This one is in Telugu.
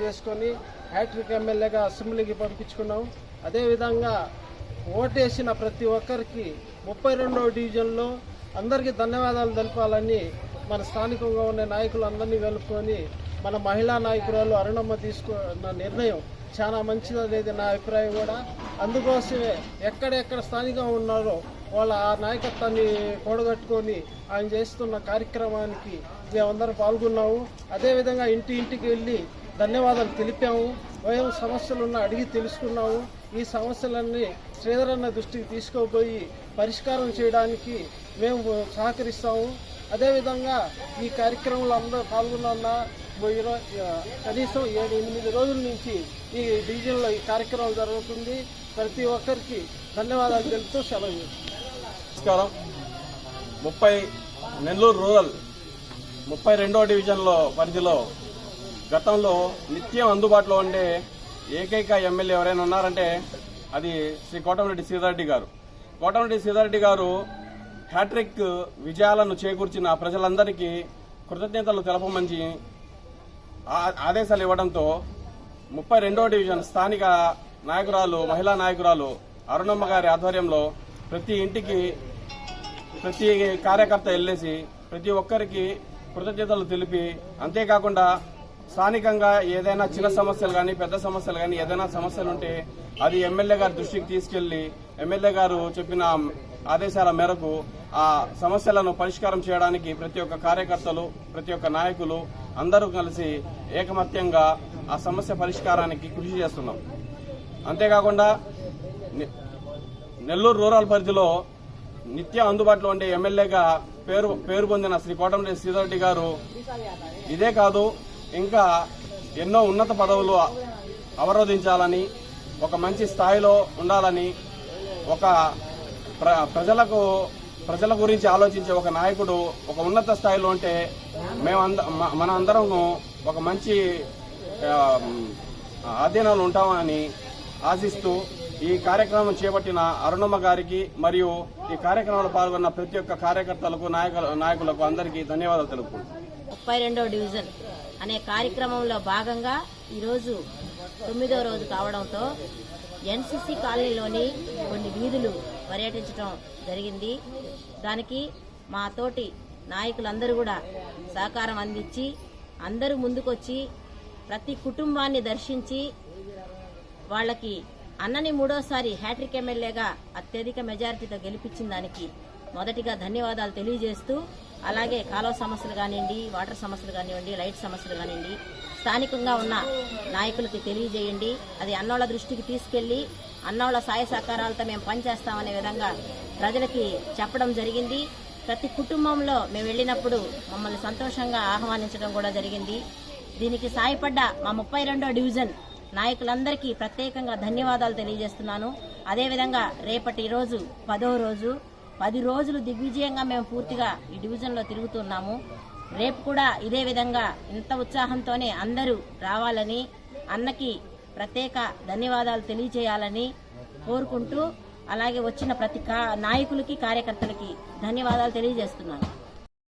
చేసుకొని హ్యాట్రిక్ ఎమ్మెల్యేగా అసెంబ్లీకి పంపించుకున్నాం. అదేవిధంగా ఓటేసిన ప్రతి ఒక్కరికి ముప్పై రెండవ డివిజన్లో అందరికీ ధన్యవాదాలు తెలపాలని మన స్థానికంగా ఉన్న నాయకులందరినీ వెలుపుకొని మన మహిళా నాయకురాలు అరుణమ్మ తీసుకున్న నిర్ణయం చాలా మంచిది అనేది నా అభిప్రాయం కూడా. అందుకోసమే ఎక్కడెక్కడ స్థానికంగా ఉన్నారో వాళ్ళ ఆ నాయకత్వాన్ని కూడగట్టుకొని ఆయన చేస్తున్న కార్యక్రమానికి మేమందరం పాల్గొన్నాము. అదేవిధంగా ఇంటి ఇంటికి వెళ్ళి ధన్యవాదాలు తెలిపాము ఏం సమస్యలున్న అడిగి తెలుసుకున్నాము ఈ సమస్యలన్నీ శ్రీధరన్న దృష్టికి తీసుకోబోయి పరిష్కారం చేయడానికి మేము సహకరిస్తాము. అదేవిధంగా ఈ కార్యక్రమంలో అందరూ పాల్గొన్న ఇరవై కనీసం ఏడు ఎనిమిది రోజుల నుంచి ఈ డివిజన్లో ఈ కార్యక్రమం జరుగుతుంది. ప్రతి ఒక్కరికి ధన్యవాదాలు తెలుపుతూ సెలవు. నమస్కారం. ముప్పై నెల్లూరు రూరల్ ముప్పై రెండో డివిజన్లో పరిధిలో గతంలో నిత్యం అందుబాటులో ఉండే ఏకైక ఎమ్మెల్యే ఎవరైనా ఉన్నారంటే అది శ్రీ కోటమిరెడ్డి సీతారెడ్డి గారు. కోటమిరెడ్డి సీతారెడ్డి గారు హ్యాట్రిక్ విజయాలను చేకూర్చిన ప్రజలందరికీ కృతజ్ఞతలు తెలపమని ఆదేశాలు ఇవ్వడంతో ముప్పై రెండో డివిజన్ స్థానిక నాయకురాలు మహిళా నాయకురాలు అరుణమ్మ గారి ఆధ్వర్యంలో ప్రతి ఇంటికి ప్రతి కార్యకర్త వెళ్ళేసి ప్రతి ఒక్కరికి కృతజ్ఞతలు తెలిపి అంతేకాకుండా స్థానికంగా ఏదైనా చిన్న సమస్యలు కానీ పెద్ద సమస్యలు కానీ ఏదైనా సమస్యలు ఉంటే అది ఎమ్మెల్యే గారి దృష్టికి తీసుకెళ్ళి ఎమ్మెల్యే గారు చెప్పిన ఆదేశాల మేరకు ఆ సమస్యలను పరిష్కారం చేయడానికి ప్రతి ఒక్క కార్యకర్తలు ప్రతి ఒక్క నాయకులు అందరూ కలిసి ఏకమత్యంగా ఆ సమస్య పరిష్కారానికి కృషి చేస్తున్నాం. అంతేకాకుండా నెల్లూరు రూరల్ పరిధిలో నిత్యం అందుబాటులో ఉండే ఎమ్మెల్యేగా పేరు పేరు పొందిన శ్రీ కోటమిరెడ్డి శ్రీధరెడ్డి గారు ఇదే కాదు ఇంకా ఎన్నో ఉన్నత పదవులు అవరోధించాలని ఒక మంచి స్థాయిలో ఉండాలని ఒక ప్ర ప్రజలకు ప్రజల గురించి ఆలోచించే ఒక నాయకుడు ఒక ఉన్నత స్థాయిలో ఉంటే మేమంద మన అందరం ఒక మంచి ఆ, ఆధీనంలో ఉంటామని ఆశిస్తూ ఈ కార్యక్రమం చేపట్టిన అరుణమ్మ గారికి మరియు ఈ కార్యక్రమంలో పాల్గొన్న ప్రతి ఒక్క కార్యకర్తలకు నాయకుల నాయకులకు అందరికీ ధన్యవాదాలు తెలుపుకుంటున్నాను ముప్పై రెండో డివిజన్ అనే కార్యక్రమంలో భాగంగా ఈరోజు తొమ్మిదో రోజు కావడంతో ఎన్సీసీ కాలనీలోని కొన్ని వీధులు పర్యటించడం జరిగింది. దానికి మా తోటి నాయకులందరూ కూడా సహకారం అందించి అందరూ ముందుకొచ్చి ప్రతి కుటుంబాన్ని దర్శించి వాళ్ళకి అన్నని మూడోసారి హ్యాట్రిక్ ఎమ్మెల్యేగా అత్యధిక మెజారిటీతో గెలిపించిన దానికి మొదటిగా ధన్యవాదాలు తెలియజేస్తూ అలాగే కాలువ సమస్యలు కానివ్వండి వాటర్ సమస్యలు కానివ్వండి లైట్ సమస్యలు కానివ్వండి స్థానికంగా ఉన్న నాయకులకి తెలియజేయండి. అది అన్నోళ్ళ దృష్టికి తీసుకెళ్ళి అన్నోళ్ళ సాయ సహకారాలతో మేము పనిచేస్తామనే విధంగా ప్రజలకి చెప్పడం జరిగింది. ప్రతి కుటుంబంలో మేము వెళ్ళినప్పుడు మమ్మల్ని సంతోషంగా ఆహ్వానించడం కూడా జరిగింది. దీనికి సాయపడ్డ మా ముప్పై రెండో డివిజన్ నాయకులందరికీ ప్రత్యేకంగా ధన్యవాదాలు తెలియజేస్తున్నాను. అదేవిధంగా రేపటి రోజు పదో రోజు పది రోజులు దిగ్విజయంగా మేము పూర్తిగా ఈ డివిజన్లో తిరుగుతున్నాము. రేపు కూడా ఇదే విధంగా ఇంత ఉత్సాహంతోనే అందరూ రావాలని అన్నకి ప్రత్యేక ధన్యవాదాలు తెలియజేయాలని కోరుకుంటూ అలాగే వచ్చిన ప్రతి కా- నాయకులకి కార్యకర్తలకి ధన్యవాదాలు తెలియజేస్తున్నాను.